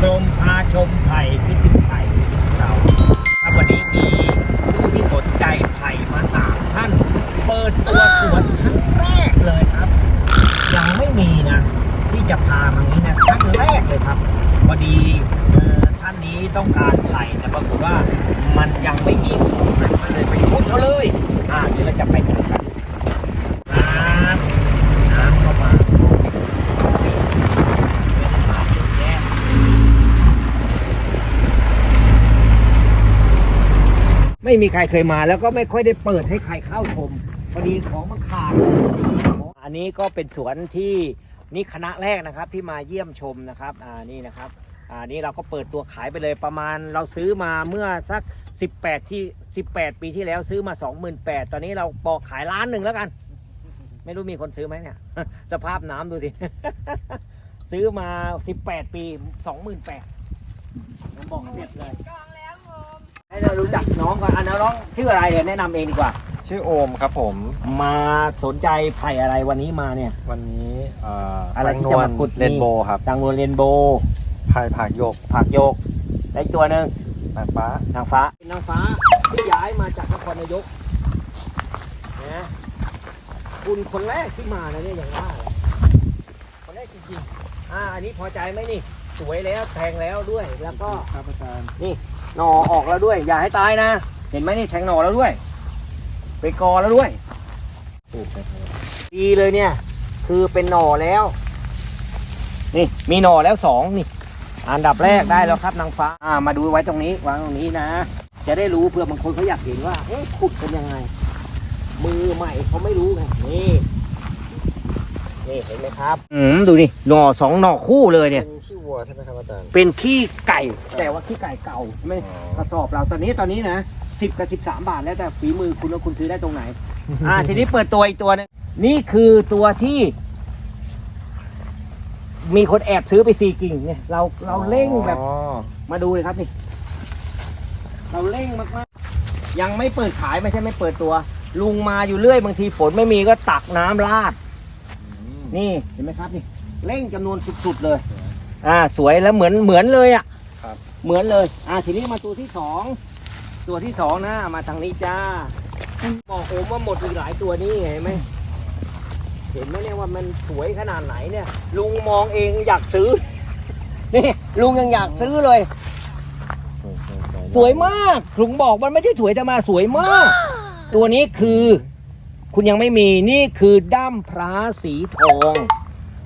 กรมพาชมไผ่พิพิธไผ่ของเราครับวันนี้มีผู้ที่สนใจไผ่มาสามท่าน เปิดตัวสวนครั้งแรกเลยครับ ยังไม่มีนะ ที่จะพามานี้นะครั้งแรกเลยครับพอดีเอ่อท่านนี้ต้องการไผ่แต่ปรากฏว่ามันยังไม่มีมันก็เลยไปขุดเอาเลย อ่าเดี๋ยวเราจะไปดูกันน้ำน้ำเข้ามามาเยอะแยะ ไม่มีใครเคยมาแล้วก็ไม่ค่อยได้เปิดให้ใครเข้าชมพอดีของมันขาดอันนี้ก็เป็นสวนที่นี่คณะแรกนะครับที่มาเยี่ยมชมนะครับอ่านี่นะครับอ่านี่เราก็เปิดตัวขายไปเลยประมาณเราซื้อมาเมื่อสัก 18 ที่ 18 ปีที่แล้วซื้อมา 28,000ตอนนี้เราบอกขายล้านหนึ่งแล้วกัน ไม่รู้มีคนซื้อไหมเนี่ย สภาพน้ำดูสิ ซื้อมา 18 ปี 28,000ผมบอกเสร็จเลย ให้เรารู้จักน้องก่อนอะน้องชื่ออะไรเดี๋ยวแนะนำเองดีกว่า ชื่อโอมครับผม มาสนใจไผ่อะไรวันนี้มาเนี่ย วันนี้เอ่ออะไรที่สังนจะวลมาขุดเรนโบว์ครับสังนวลเรนโบว์พายผากโยกผักโยกและอีกตัวหนึ่งนางฟ้านางฟ้านางฟ้าที่ย้ายมาจากนครนายกนะคุณคนแรกที่มานะเนี่ยอย่างว่าเลยคนแรกจริงๆอ่าอันนี้พอใจไหมนี่ สวยแล้วแทงแล้วด้วยแล้วก็ ครับอาจารย์ หน่อออกแล้วด้วย อย่าให้ตายนะ เห็นไหมนี่แทงหน่อแล้วด้วย ไปกอแล้วด้วยปลูกไปดีเลยเนี่ย คือเป็นหน่อแล้ว นี่ มีหน่อแล้วสองนี่ อันดับแรกได้แล้วครับนางฟ้าอ่ามาดูไว้ตรงนี้วางตรงนี้นะ จะได้รู้เพื่อบางคนเขาอยากเห็นว่าเอ๊ะขุดกันยังไง มือใหม่เขาไม่รู้ไงนี่ นี่เห็นไหมครับอืมดูนี่หน่อสองหน่อคู่เลยเนี่ย เป็นขี้วัวใช่ไหมครับอาจารย์ เป็นขี้ไก่ แต่ว่าขี้ไก่เก่าใช่ไหมกระสอบเราตอนนี้ตอนนี้นะสิบกับสิบสามบาทแล้วแต่ฝีมือคุณว่าคุณซื้อได้ตรงไหน อ่า ทีนี้เปิดตัวอีกตัวหนึงนี่คือตัวที่ มีคนแอบซื้อไปสี่กิ่งเนี่ยเราเราเร่งแบบ อ๋อมาดูเลยครับนี่ เราเร่งมากๆ ยังไม่เปิดขายไม่ใช่ไม่เปิดตัว ลุงมาอยู่เรื่อยบางทีฝนไม่มีก็ตักน้ำราดอืม นี่เห็นไหมครับนี่เร่งจำนวนสุดๆเลย อ่าสวยแล้วเหมือนเหมือนเลยอะครับ เหมือนเลย อ่าทีนี้มาตัวที่สองตัวที่สองนะมาทางนี้จ้าบอกโอมว่าหมดอีกหลายตัวนี่ไงเห็นไหมเห็นไหมเนี่ยว่ามันสวยขนาดไหนเนี่ย ลุงมองเองอยากซื้อ นี่ลุงยังอยากซื้อเลย สวยมากลุงบอกมันไม่ใช่สวยแต่มาสวยมาก ตัวนี้คือ คุณยังไม่มีนี่คือด้ามพระสีทอง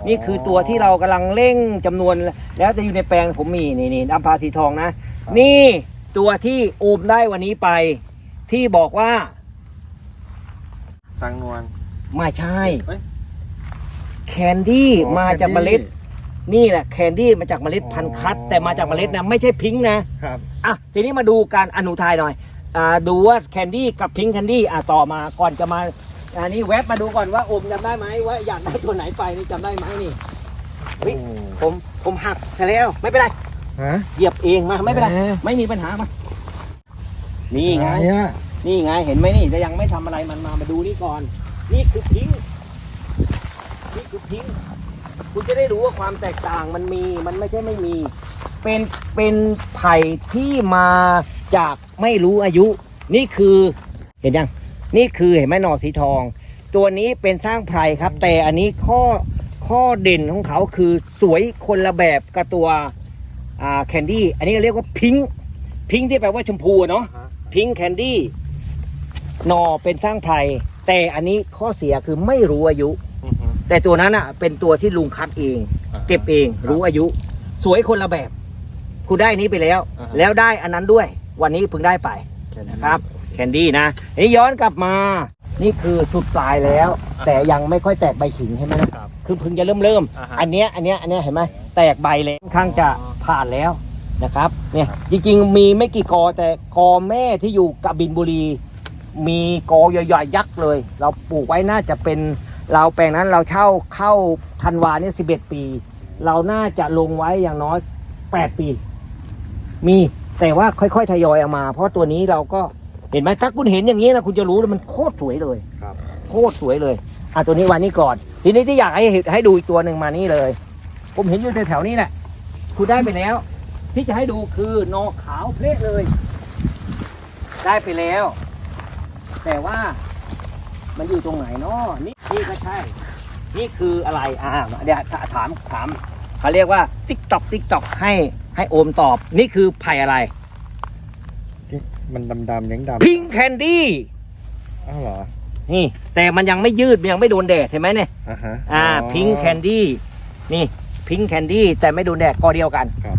นี่คือตัวที่เรากำลังเร่งจำนวน แล้วจะอยู่ในแปลงผมมีนี่นี่ด้ามพระสีทองนะ นี่ตัวที่โอมได้วันนี้ไป ที่บอกว่าสังนวลไม่ใช่ เอ้ย แคนดี้อ๋อมาจากเมล็ด นี่แหละแคนดี้มาจากเมล็ดพันธุ์คัด แต่มาจากเมล็ดนะไม่ใช่พิงค์นะ ครับอะทีนี้มาดูการอนุทายหน่อยอ่าดูว่าแคนดี้กับพิงค์แคนดี้อะต่อมาก่อนจะมา อันนี้แวบมาดูก่อนว่าโอมจำได้ไหมว่าอยากได้ตัวไหนไปนี่จำได้ไหมนี่เฮ้ยผมผมหักซะแล้วไม่เป็นไรฮะ เหยียบเองมาไม่เป็นไรแหม ไม่มีปัญหามานี่ไงอะไรอะนี่ไงเห็นไหมนี่แต่ยังไม่ทำอะไรมันมามาดูนี่ก่อน นี่คือพิงค์นี่คือพิงค์คุณจะได้รู้ว่าความแตกต่างมันมีมันไม่ใช่ไม่มี เป็นเป็นไผ่ที่มาจากไม่รู้อายุ นี่คือ เห็นยัง นี่คือเห็นไหมหน่อสีทอง ตัวนี้เป็นสร้างไพรครับ แต่อันนี้ข้อข้อเด่นของเขาคือสวยคนละแบบกับตัวอ่าแคนดี้อันนี้เรียกว่าพิงค์พิงค์ที่แปลว่าชมพูอะเนาะพิงค์แคนดี้หนอเป็นสร้างไพรแต่อันนี้ข้อเสียคือไม่รู้อายุอือฮึแต่ตัวนั้นอะ เป็นตัวที่ลุงคัดเองอ่าเก็บเองครับรู้อายุ สวยคนละแบบ คุณได้อันนี้ไปแล้วอ่าฮะแล้วได้อันนั้นด้วย วันนี้เพิ่งได้ไปแนี้นะครับแคนดี้นะอันนี้ย้อนกลับมา นี่คือสุดปลายแล้ว แต่ยังไม่ค่อยแตกใบขิงใช่ไหมนะครับคือเพิ่งจะเริ่มเริ่มอ่าฮะ อันเนี้ยอันเนี้ยอันเนี้ยเห็นไหมแตกใบเลยค่อนข้างจะอ๋อผ่านแล้วนะครับเนี่ยครับจริงๆมีไม่กี่กอแต่กอแม่ที่อยู่กับบินบุรี มีกอใหญ่ๆยักษ์เลย เราปลูกไว้น่าจะเป็นเราแปลงนั้นเราเช่าเข้าธันวาเนี่ยสิบเอ็ดปี เราน่าจะลงไว้อย่างน้อยแปดปี มีแต่ว่าค่อยๆทยอยเอามา เพราะตัวนี้เราก็ เห็นไหมถ้าคุณเห็นอย่างนี้นะคุณจะรู้เลยมันโคตรสวยเลยครับโคตรสวยเลยอะตัวนี้วันนี้ก่อน ทีนี้ที่อยากให้ให้ดูอีกตัวหนึ่งมานี่เลย ผมเห็นอยู่แถวๆนี้แหละคุณได้ไปแล้ว ที่จะให้ดูคือนอขาวเพลเลย ได้ไปแล้ว แต่ว่ามันอยู่ตรงไหนเนาะนี่นี่ก็ใช่ นี่คืออะไรอ่าเดี๋ยวถถามถามเขาเรียกว่าติ๊กตอกติ๊กตอกให้ให้โอมตอบ นี่คือไผ่อะไรที่ มันดำๆเลี้ยงดำพิงแคนดี้อ้าวเหรอนี่ แต่มันยังไม่ยืดมันยังไม่โดนแดดเห็นไหมเนี่ยอ่าฮะอ่าพิงแคนดี้นี่พิงแคนดี้แต่ไม่โดนแดดกอเดียวกันครับ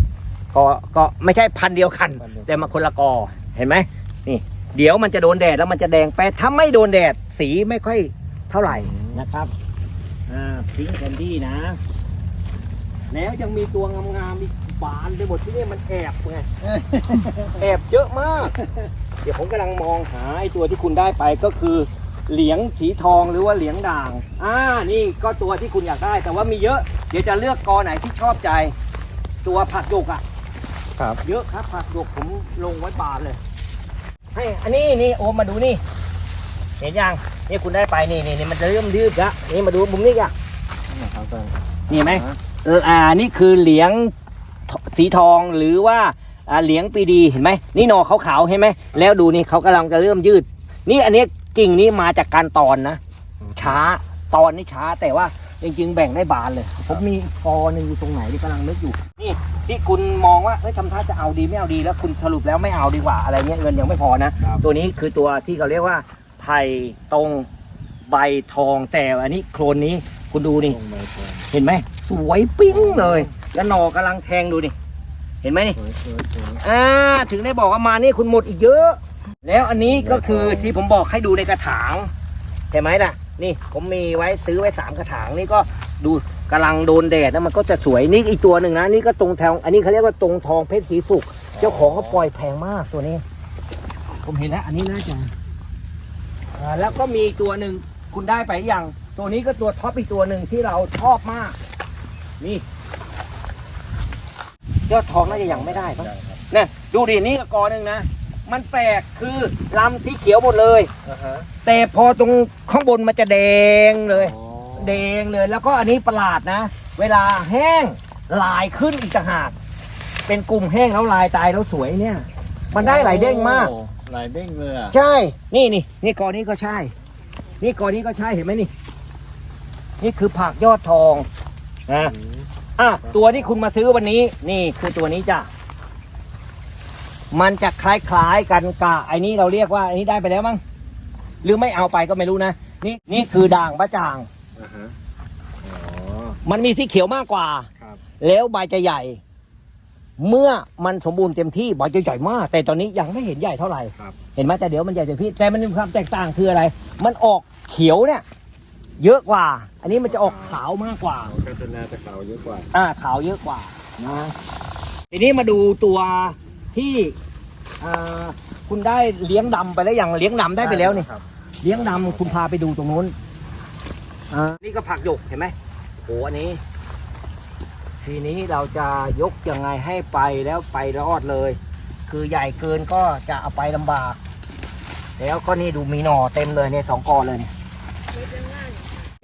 ก็ก็ไม่ใช่พันธุ์เดียวกันพันธุ์เดียวกัน แต่มาคนละกอเห็นไหมนี่ เดี๋ยวมันจะโดนแดดแล้วมันจะแดงแป๊ดถ้าไม่โดนแดดสีไม่ค่อยเท่าไหร่นะครับอ่าพิงแคนดี้นะ แล้วยังมีตัวงามๆมี บานไปหมดที่นี่มันแอบไงแอบเยอะมาก เดี๋ยวผมกำลังมองหาไอ้ตัวที่คุณได้ไปก็คือ เหลียงสีทองหรือว่าเหลียงด่าง อ่า นี่ก็ตัวที่คุณอยากได้ แต่ว่ามีเยอะ เดี๋ยวจะเลือกกอไหนที่ชอบใจ ตัวผักหยกอะ ครับ เยอะครับผักหยกผมลงไว้บานเลย ให้อันนี้นี่โอมมาดูนี่ เห็นยังนี่คุณได้ไปนี่นี่นี่มันจะเริ่มยืดละนี่มาดูมุมนี้อะครับอาจารย์นี่เห็นไหมเอออ่านี่คือเหลียง สีทองหรือว่าอ่าเหลียงปีดีเห็นไหมนี่หนอขาวๆเห็นไหมแล้วดูนี่เขากำลังจะเริ่มยืด นี่อันนี้กิ่งนี้มาจากการตอนนะ ช้าตอนนี่ช้าแต่ว่าจริงๆแบ่งได้บานเลย ผมมีกอหนึ่งอยู่ตรงไหนที่กำลังนึกอยู่ นี่ที่คุณมองว่าเฮ้ยทำท่าจะเอาดีไม่เอาดีแล้วคุณสรุปแล้วไม่เอาดีกว่าอะไรเงี้ยเงินยังไม่พอนะครับตัวนี้คือตัวที่เขาเรียกว่าไผ่ตรงใบทองแต่อันนี้โคลนนี้คุณดูนี่ลงมาแทนเห็นไหมสวยปิ้งเลย แล้วหนอกำลังแทงดูนี่เห็นไหมนี่สวยสวยสวยอ่าถึงได้บอกว่ามานี่คุณหมดอีกเยอะ แล้วอันนี้ก็คือที่ผมบอกให้ดูในกระถางเห็นไหมล่ะ นี่ผมมีไว้ซื้อไว้สามกระถางนี่ก็ดูกำลังโดนแดดแล้วมันก็จะสวยนี่อีกตัวหนึ่งนะนี่ก็ตรงทองอันนี้เขาเรียกว่าตรงทองเพชรสีสุกเจ้าของเขาปล่อยแพงมากตัวนี้ ผมเห็นแล้วอันนี้น่าจะอ่าแล้วก็มีอีกตัวหนึ่งคุณได้ไปอย่างตัวนี้ก็ตัวท็อปอีกตัวหนึ่งที่เราชอบมาก นี่ ยอดทองน่าจะยังไม่ได้ปะได้ครับเนี่ยดูดินี่ก็กอหนึ่งนะ มันแปลกคือลำสีเขียวหมดเลยอ่าฮะแต่พอตรงข้างบนมันจะแดงเลยอ๋อแดงเลยแล้วก็อันนี้ประหลาดนะ เวลาแห้งลายขึ้นอีกต่างหากเป็นกลุ่มแห้งแล้วลายตายแล้วสวยเนี่ย มันได้หลายเด้งมากโอ้หลายเด้งเลยอะใช่ นี่นี่นี่กอนี้ก็ใช่ นี่กอนี้ก็ใช่เห็นไหมนี่ นี่คือผักยอดทองนะ อืมอะตัวที่คุณมาซื้อวันนี้ นี่คือตัวนี้จ้ะ มันจะคล้ายๆกันกับไอ้นี้เราเรียกว่าไอ้นี้ได้ไปแล้วมั้งหรือไม่เอาไปก็ไม่รู้นะนี่นี่คือด่างพระจาง อ่าฮะอ๋อ มันมีสีเขียวมากกว่า ครับ แล้วใบจะใหญ่ เมื่อมันสมบูรณ์เต็มที่ใบจะใหญ่มาก แต่ตอนนี้ยังไม่เห็นใหญ่เท่าไหร่ ครับ เห็นไหมแต่เดี๋ยวมันใหญ่เต็มที่แต่มันมีความแตกต่างคืออะไร มันออกเขียวเนี่ย เยอะกว่า อันนี้มันจะออกขาวมากกว่าก็จะน่าจะขาวเยอะกว่า อ่าขาวเยอะกว่านะทีนี้มาดูตัวที่อ่าคุณได้เลี้ยงดำไปแล้วอย่างเลี้ยงดำได้ไปแล้วนี่ครับเลี้ยงดำคุณพาไปดูตรงนู้นอ่านี่ก็ผักหยกเห็นไหมโหอันนี้ ทีนี้เราจะยกยังไงให้ไปแล้วไปรอดเลย คือใหญ่เกินก็จะเอาไปลำบาก แล้วก็นี่ดูมีหน่อเต็มเลยเนี่ยสองกอเลยเนี่ย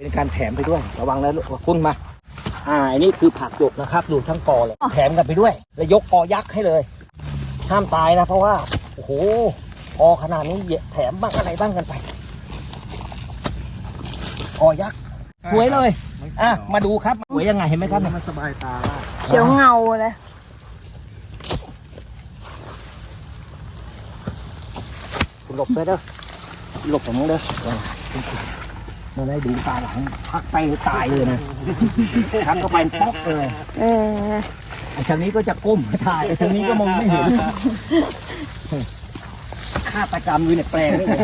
เป็นการแถมไปด้วย ระวังนะลูกคุณมา อ่าอันนี้คือผักหยกนะครับ ดูทั้งกอเลย แถมกันไปด้วย แล้วยกกอยักษ์ให้เลย ห้ามตายนะ เพราะว่า โอ้โหกอขนาดนี้แถมบ้างอะไรบ้างกันไปกอยักษ์สวยเลย อะ มาดูครับ สวยยังไงเห็นไหมครับเนี่ยมันสบายตามากเขียวเงาเลยคุณหลบไปเด้อหลบผมเด้อ มาได้ดูตาหลังพักไปตายเลยนะพักเข้าไปป๊อกเลยเออไอ้ทางนี้ก็จะก้มถ่ายไอ้ทางนี้ก็มองไม่เห็นฆาตกรรมอยู่ในแปลงนี่เลย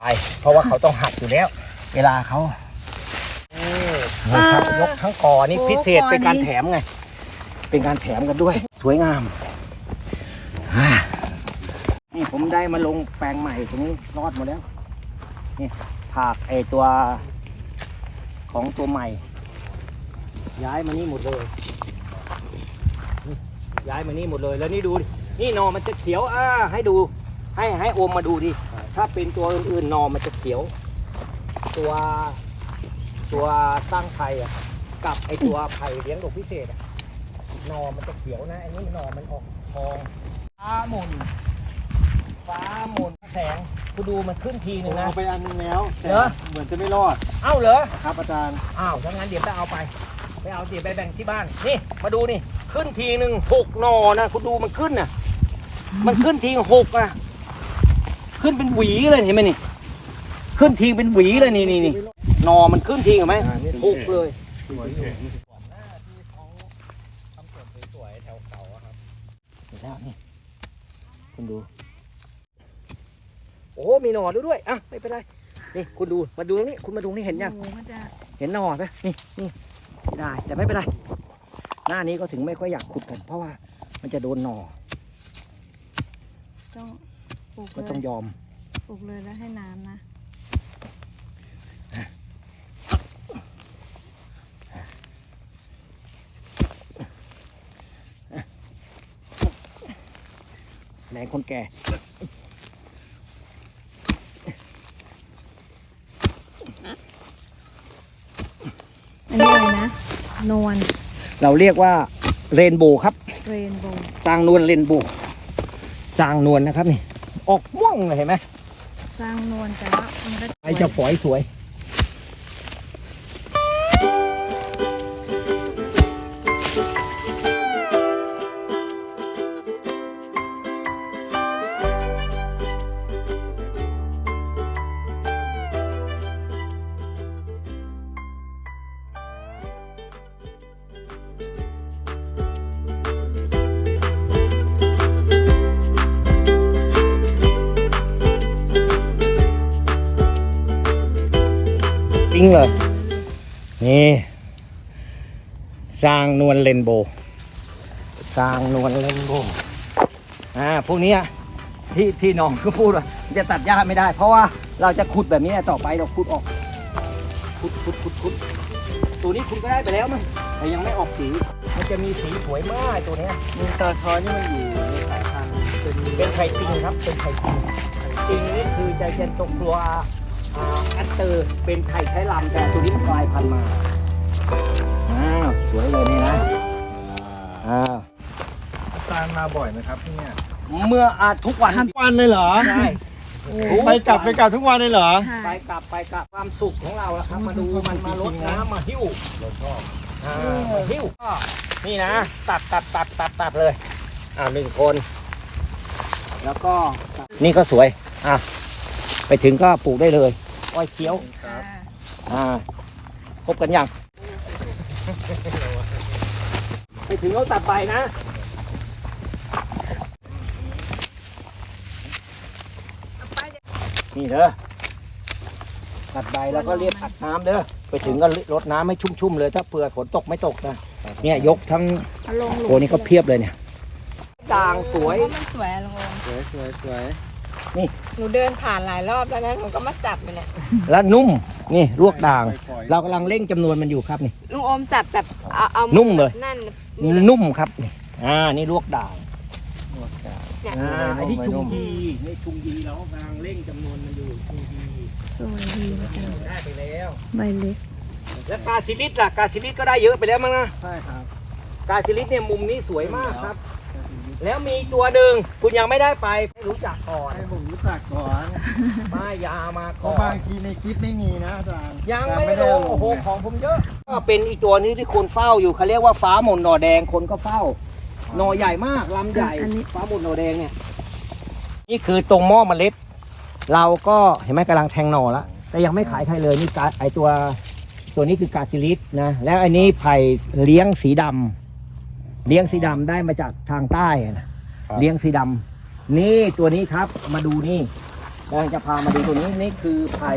ไปเพราะว่าเขาต้องหักอยู่แล้ว เวลาเขานี่ครับยกทั้งกอนี่พิเศษเป็นการแถมไง เป็นการแถมกันด้วย สวยงามอ่านี่ผมได้มาลงแปลงใหม่ตรงนี้รอดหมดแล้ว นี่ผักไอตัวของตัวใหม่ ย้ายมานี่หมดเลยนี่ย้ายมานี่หมดเลยแล้วนี่ดูดินี่หนอมันจะเขียวอ่าให้ดู ให้ให้โอมมาดูดิถ้าเป็นตัวอื่นๆหนอมันจะเขียว ตัวตัวสร้างไผ่อะกับไอตัวไผ่เลี้ยงดอกพิเศษอะ หนอมันจะเขียวนะอันนี้หนอมันออกทองฟ้าหมุนฟ้าหมุนแสงคุณดูมันขึ้นทีหนึ่งนะ เอาไปอันนึงแล้วแต่เหรอ เหมือนจะไม่รอดเอ้าเหรอ ครับอาจารย์ อ้าวถ้างั้นเดี๋ยวจะเอาไป ไปเอาเดี๋ยวไปแบ่งที่บ้าน นี่ มาดูนี่ ขึ้นทีหนึ่งหกหนอนะ คุณดูมันขึ้นน่ะ มันขึ้นทีหกอะ ขึ้นเป็นหวีเลยเห็นไหมนี่ ขึ้นทีเป็นหวีเลยนี่นี่นี่หนอมันขึ้นทีเห็นไหมอ่านี่ หกเลย สวยอยู่ สวยแถวเขาครับ แล้วนี่คุณดู โอ้ มีหนอด้วยด้วยอะไม่เป็นไร นี่คุณดู มาดูตรงนี้ คุณมาดูนี่เห็นยัง โอ้โหมันจะเห็นหนอไหมนี่นี่ไม่ได้แต่ไม่เป็นไร หน้านี้ก็ถึงไม่ค่อยอยากขุดกันเพราะว่ามันจะโดนหนอต้องปลูกก็เลต้องยยอม ปลูกเลยแล้วให้น้ำนะ แรงคนแก่อันนี้อะไรนะ นวลเราเรียกว่าเรนโบว์ครับ เรนโบว์สร้างนวลเรนโบว์สร้างนวลนะครับนี่ ออกม่วงเลยเห็นไหมสร้างนวลแต่ว่ามันก็ไอจะฝอยสวย นี่ สร้างนวลเรนโบว์สร้างนวลเรนโบว์อ่า พวกเนี้ยที่ที่น้องก็พูดว่าจะตัดหญ้าไม่ได้ เพราะว่าเราจะขุดแบบนี้ต่อไปเราขุดออก ขุดขุดขุดขุดตัวนี้คุณก็ได้ไปแล้วมั้งแต่ยังไม่ออกสี มันจะมีสีสวยมากตัวเนี้ยมีตาชอยนี่มันอยู่ในสายพันธุ์เป็นเป็นไข่จริงครับ เป็นไข่จริงจริงนี่คือจะเป็นตกตัวอ่า แอตเตอร์เป็นไข่ใช้ลำแต่ตัวนี้มันกลายพันธุ์มาอ้าวสวยเลยนี่นะอ้าวอาจารย์มาบ่อยไหมครับที่เนี่ยเมื่ออาทุกวันทุกวันเลยเหรอใช่ไปกลับไปกลับทุกวันเลยเหรอใช่ไปกลับไปกลับความสุขของเราแล้วครับ มาดูมันมาลดน้ำมาหิ้วเราชอบอ่ามาหิ้วก็นี่นะ ตัดตัดตัดตัดตัดเลย อ่าหนึ่งคน แล้วก็นี่ก็สวย อะ ไปถึงก็ปลูกได้เลย อ้อยเคี้ยวค่ะอ่าครบกันยังไปถึงเขาตัดใบนะนี่เด้อตัดใบแล้วก็เรียกอัดน้ำเด้อไปถึงก็รดน้ำให้ชุ่มๆเลย ถ้าเผื่อฝนตกไม่ตกนะเนี่ยยกทั้งเอาลงหลุมโอ้นี่ก็เพียบเลยเนี่ยด่างสวยเพราะมันสวยลงสวยสวยสวย หนูเดินผ่านหลายรอบแล้วนะหนูก็มาจับมันเนี่ยและนุ่มนี่ลวกด่างปล่อยๆเรากำลังเร่งจำนวนมันอยู่ครับนี่ ลุงโอมจับแบบเอาเอานุ่มเลย นั่นนี่แหละนุ่มครับนี่อ่านี่ลวกด่างเนี่ยอ่าไม่ไอ้ที่ไม่ชุนุ่งมยีนี่ชุงยีเรากำลังเร่งจำนวนมันอยู่ชุงยีสวยดีเหมือนกันได้ไปแล้ว ใบเล็กแล้วกาซิลิสล่ะกาซิลิสก็ได้เยอะไปแล้วมั้งนะใช่ครับ กาซิลิสเนี่ยมุมนี้สวยมากครับ แล้วมีตัวหนึ่งคุณยังไม่ได้ไปให้รู้จักก่อนให้ผมรู้จักก่อนป้ายยามาเพก่อราะบานงทีในคลิปไม่มีนะอาจารย์ยังอาจารไม่ได้ลงโอ้โหไของผมเยอะ ก็เป็นอีกตัวนี้ที่คนเฝ้าอยู่เขาเรียกว่าฟ้าหมนหน่อแดงคนก็เฝ้า หน่อใหญ่มากลำใหญ่ฟ้าหมนหน่อแดงเนี่ยนี่คือตรงหม้อเมล็ด เราก็เห็นไหมกำลังแทงหน่อแล้วแต่ยังไม่ขายใครเลยนี่กาไอตัวตัวนี้คือกาซิลิสนะแล้วอันนี้ไผ่เลี้ยงสีดำ เลี้ยงสีดำได้มาจากทางใต้อะนะเลี้ยงสีดำนี่ตัวนี้ครับมาดูนี่กำลังจะพามาดูตัวนี้นี่คือไผ่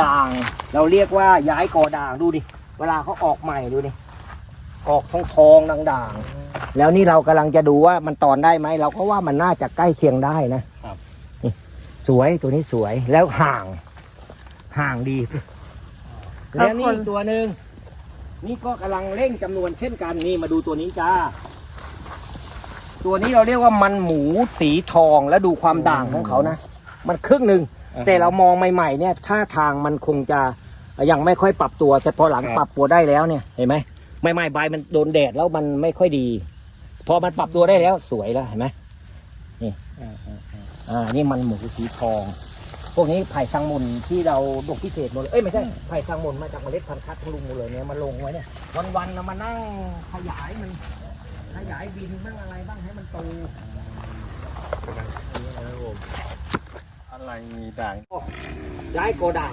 ด่าง เราเรียกว่าย้ายกอด่างดูดิ เวลาเขาออกใหม่ดูดิ ออกทองทองๆด่างๆ แล้วนี่เรากำลังจะดูว่ามันตอนได้ไหมเราก็ว่ามันน่าจะใกล้เคียงได้นะครับ นี่สวยตัวนี้สวยแล้วห่าง ห่างดี แล้วนี่อีกตัวหนึ่ง นี่ก็กำลังเร่งจำนวนเช่นกันนี่มาดูตัวนี้จ้า ตัวนี้เราเรียกว่ามันหมูสีทองแล้วดูความด่างของเขานะ มันครึ่งหนึ่งแต่เรามองใหม่ ๆ เนี่ยท่าทางมันคงจะยังไม่ค่อยปรับตัว แต่พอหลังครับปรับตัวได้แล้วเนี่ยเห็นไหมใหม่ๆใบมันโดนแดดแล้วมันไม่ค่อยดี พอมันปรับตัวได้แล้วสวยแล้วเห็นไหมอ่าอ่าอ่าอ่านี่มันหมูสีทอง พวกนี้ไผ่สังมุนที่เราดกพิเศษหมดเลยเอ้ยไม่ใช่ไผ่สังมุนมาจากเมล็ดพันธุ์คัดของลุงหมดเลยเนี่ยมาลงไว้เนี่ยวันๆเรามานั่งขยายมันขยายบินบ้างอะไรบ้างให้มันโตอะไรมีด่างย้ายโกดัง